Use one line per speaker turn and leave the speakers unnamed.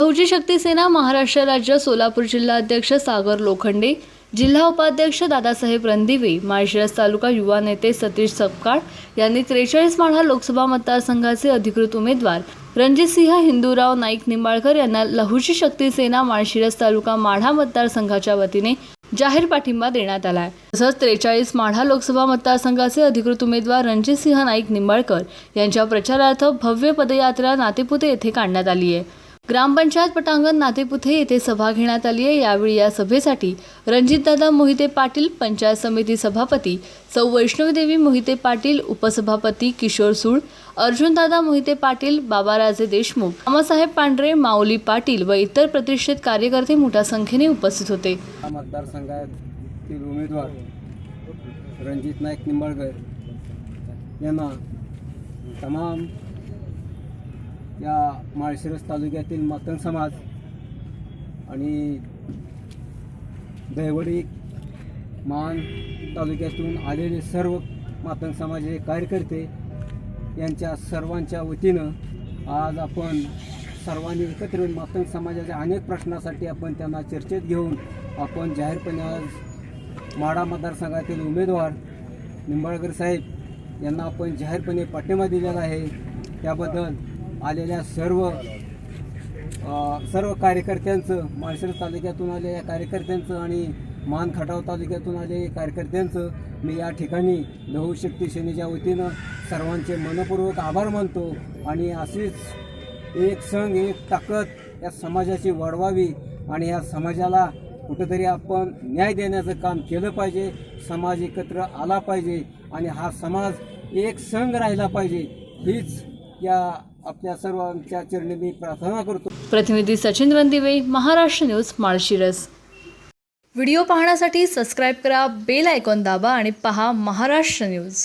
बहुजी शक्ती सेना महाराष्ट्र राज्य सोलापूर जिल्हा अध्यक्ष सागर लोखंडे जिल्हा उपाध्यक्ष दादासाहेब रणदिवे माळशिरस तालुका युवा नेते सतीश सपकाळ यांनी त्रेचाळीस माढा लोकसभा मतदारसंघाचे अधिकृत उमेदवार रणजितसिंह हिंदूराव नाईक निंबाळकर यांना लहुजी शक्ती सेना माळशिरस तालुका माढा मतदारसंघाच्या वतीने जाहीर पाठिंबा देण्यात आला आहे. तसंच त्रेचाळीस माढा लोकसभा मतदारसंघाचे अधिकृत उमेदवार रणजितसिंह नाईक निंबाळकर यांच्या प्रचारार्थ भव्य पदयात्रा नातेपुते येथे काढण्यात आली आहे. ग्रामपंचायत पटांगण नातेपुथे येथे सभा घेण्यात आली आहे. यावेळी या सभेसाठी रणजितदादा मोहिते पाटील पंचायत समिती सभापती सौ वैष्णवीदेवी मोहिते पाटील उपसभापती किशोर सूळ अर्जुनदादा मोहिते पाटील बाबाराजे देशमुख मामासाहेब पांढरे माऊली पाटील व इतर प्रतिष्ठित कार्यकर्ते मोठ्या संख्येने उपस्थित होते.
मतदारसंघातील उमेदवार रणजित नाईक निंबाळकर यांना तमाम या माळशिरस तालुक्यातील मतन समाज आणि दैवडी मान तालुक्यातून आलेले सर्व मातंग समाजाचे कार्यकर्ते यांच्या सर्वांच्या वतीनं आज आपण सर्वांनी एकत्र येऊन मातंग समाजाच्या अनेक प्रश्नासाठी आपण त्यांना चर्चेत घेऊन आपण जाहीरपणे आज माढा मतदारसंघातील उमेदवार निंबाळकर साहेब यांना आपण जाहीरपणे पाठिंबा दिलेला आहे. त्याबद्दल आलेल्या सर्व सर्व कार्यकर्त्यांचं माळशिरस तालुक्यातून आलेल्या कार्यकर्त्यांचं आणि मान खटाव तालुक्यातून आलेल्या कार्यकर्त्यांचं मी या ठिकाणी लहू सेनेच्या वतीनं सर्वांचे मनपूर्वक आभार मानतो आणि अशीच एक संघ एक ताकद या समाजाची वाढवावी आणि या समाजाला कुठंतरी आपण न्याय देण्याचं काम केलं पाहिजे समाज एकत्र आला पाहिजे आणि हा समाज एक संघ राहिला पाहिजे हीच या आपल्या सर्वांच्या चरणी मी प्रार्थना करतो.
प्रतिनिधी सचिन वंदिवे महाराष्ट्र न्यूज माळशिरस. व्हिडिओ पाहण्यासाठी सबस्क्राईब करा बेल आयकॉन दाबा आणि पहा महाराष्ट्र न्यूज.